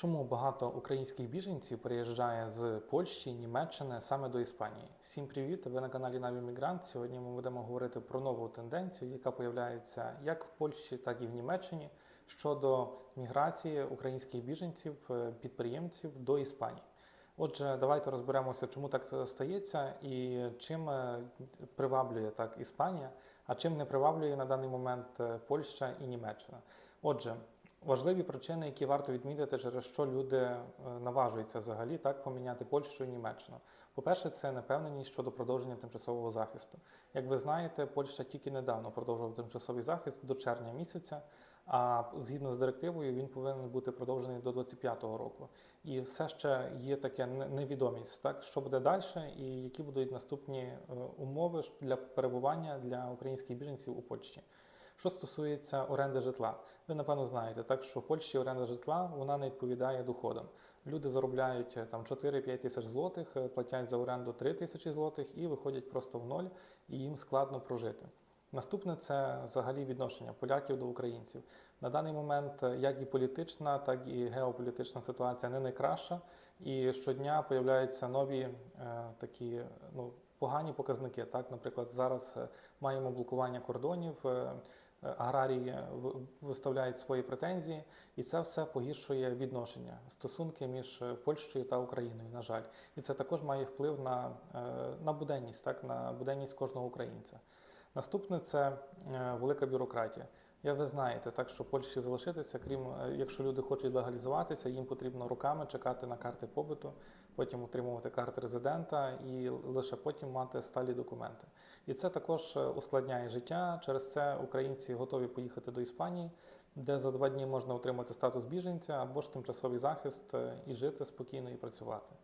Чому багато українських біженців переїжджає з Польщі, Німеччини саме до Іспанії? Всім привіт! Ви на каналі Наві Мігрант. Сьогодні ми будемо говорити про нову тенденцію, яка появляється як в Польщі, так і в Німеччині щодо міграції українських біженців, е, підприємців до Іспанії. Отже, давайте розберемося, чому так стається і чим е, приваблює так Іспанія, а чим не приваблює на даний момент е, Польща і Німеччина. Отже, важливі причини, які варто відмітити, через що люди е, наважуються взагалі так поміняти Польщу і Німеччину. По-перше, це непевненість щодо продовження тимчасового захисту. Як ви знаєте, Польща тільки недавно продовжила тимчасовий захист до червня місяця. А згідно з директивою, він повинен бути продовжений до 25-го року. І все ще є таке невідомість, так що буде далі, і які будуть наступні е, умови для перебування для українських біженців у Польщі. Що стосується оренди житла, ви напевно знаєте, так що в Польщі оренда житла вона не відповідає доходам. Люди заробляють е, там 4-5 тисяч злотих, е, платять за оренду 3 тисячі злотих і виходять просто в ноль, і їм складно прожити. Наступне це взагалі відношення поляків до українців. На даний момент е, як і політична, так і геополітична ситуація не найкраща, і щодня появляються нові е, такі ну, погані показники. Так, наприклад, зараз маємо блокування кордонів. е, Аграрії виставляють свої претензії, і це все погіршує відношення, стосунки між е, Польщею та Україною, на жаль. І це також має вплив на, е, на буденність, так, на буденність кожного українця. Наступне це е, велика бюрократія. Я ви знаєте, так що Польщі залишитися, крім е, якщо люди хочуть легалізуватися, їм потрібно роками чекати на карти побуту, потім отримувати карти резидента і лише потім мати сталі документи. І це також е, ускладняє життя. Через це українці готові поїхати до Іспанії, де за два дні можна отримати статус біженця або ж тимчасовий захист е, і жити спокійно і працювати.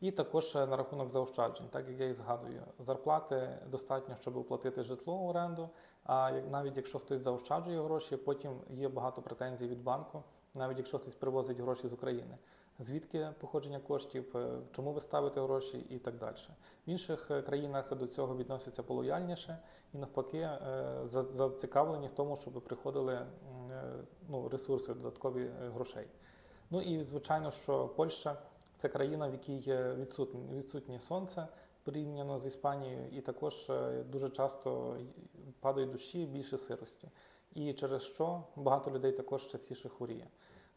І також е, на рахунок заощаджень, так як я і згадую, зарплати достатньо, щоб оплатити житло оренду. А навіть якщо хтось заощаджує гроші, потім є багато претензій від банку, навіть якщо хтось привозить гроші з України. Звідки походження коштів, е, чому ви ставите гроші і так далі. В інших е, країнах до цього відносяться полояльніше і навпаки зацікавлені в тому, щоб приходили ну, ресурси додаткові грошей. Ну і звичайно, що Польща це країна, в якій відсутнє, відсутнє сонце порівняно з Іспанією, і також е, дуже часто падають дощі, більше сирості. І через що багато людей також частіше хворіє.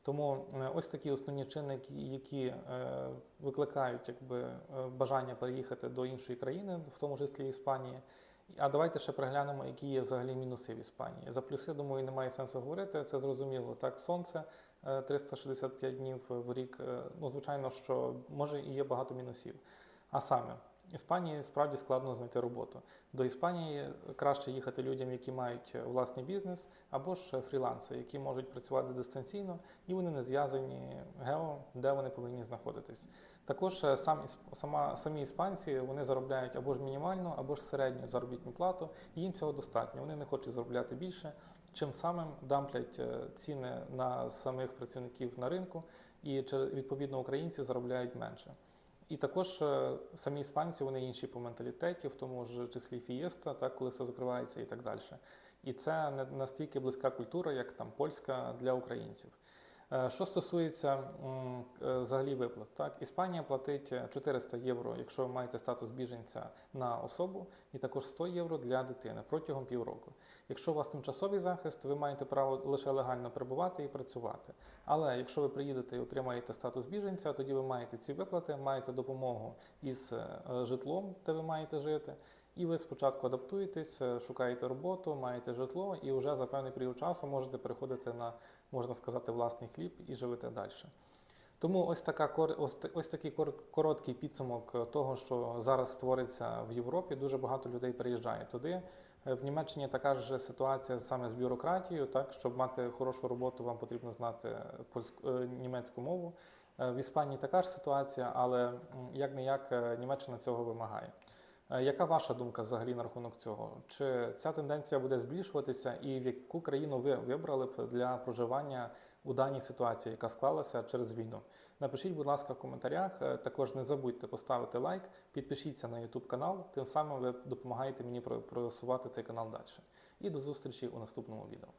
Тому е, ось такі основні чинники, які е, викликають якби, бажання переїхати до іншої країни, в тому числі Іспанії. А давайте ще приглянемо, які є взагалі мінуси в Іспанії. За плюси, думаю, немає сенсу говорити. Це зрозуміло. Так, сонце е, 365 днів в рік. е, Ну, звичайно, що може і є багато мінусів. А саме, Іспанії справді складно знайти роботу. До Іспанії краще їхати людям, які мають власний бізнес, або ж фріланси, які можуть працювати дистанційно, і вони не зв'язані гео, де вони повинні знаходитись. Також е, сам сама самі іспанці вони заробляють або ж мінімальну, або ж середню заробітну плату. І їм цього достатньо. Вони не хочуть заробляти більше, чим самим дамплять е, ціни на самих працівників на ринку, і відповідно українці заробляють менше. І також е, самі іспанці вони інші по менталітеті, в тому ж числі фієста, так коли все закривається і так далі. І це не настільки близька культура, як там польська для українців. Е, Що стосується е, взагалі виплат, так Іспанія платить 400 євро, якщо ви маєте статус біженця на особу, і також 100 євро для дитини протягом півроку. Якщо у вас тимчасовий захист, ви маєте право лише легально перебувати і працювати. Але якщо ви приїдете і отримаєте статус біженця, тоді ви маєте ці виплати, маєте допомогу із е, житлом, де ви маєте жити. І ви спочатку адаптуєтесь, е, шукаєте роботу, маєте житло, і вже за певний період часу можете переходити на, можна сказати, власний хліб і живете далі. Тому ось така ось, ось такий кор- короткий підсумок е, того, що зараз створиться в Європі. Дуже багато людей приїжджає туди. Е, В Німеччині така ж ситуація саме з бюрократією. Так, щоб мати хорошу роботу, вам потрібно знати польську німецьку мову. В Іспанії така ж ситуація, але як не як Німеччина цього вимагає. Е, Яка ваша думка взагалі на рахунок цього? Чи ця тенденція буде збільшуватися, і в яку країну ви вибрали б для проживання у даній ситуації, яка склалася через війну? Напишіть, будь ласка, в коментарях. Е, Також не забудьте поставити лайк, підпишіться на YouTube канал, тим самим ви допомагаєте мені просувати цей канал далі. І до зустрічі у наступному відео.